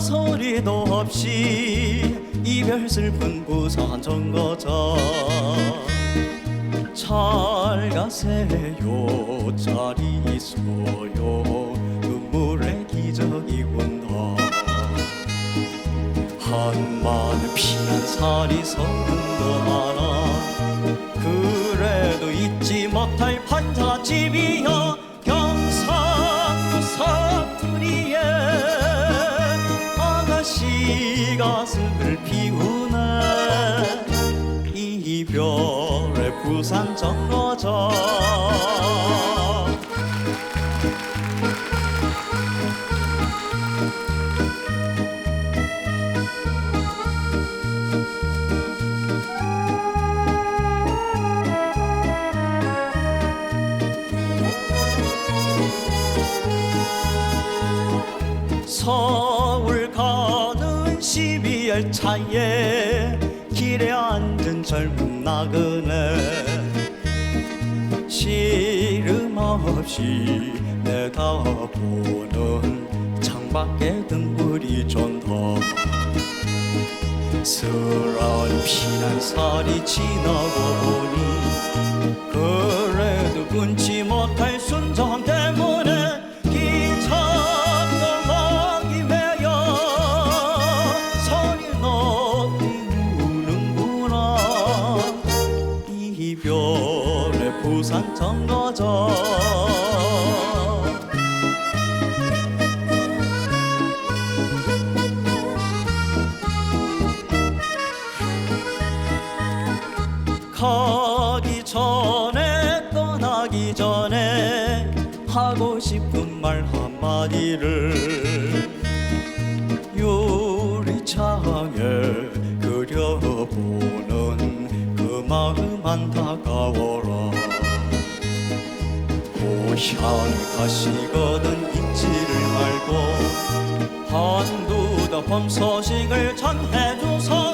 소리도 없이 이별 슬픈 부산 정거장 잘 가세요 잘 있어요. 눈물의 기적이 온다 한마디 피난 살이 서른도 하나. 그래도 잊지 못할 판자집이여 가씨가 슬피우네 이별의 부산 정거장. 가는 12열차에 길에 앉은 젊은 나그네. 시름 없이 내다보는 창밖에 등불이 존다 슬한 피난살이 지나고 보니 그래도 끊지 못할 순정 때 부산 정거장. 가기 전에 떠나기 전에 하고 싶은 말 한마디를 유리창에 그려보는 그 마음 안타까워라 고향 가시거든 잊지를 말고 한두 달 소식을 전해주소서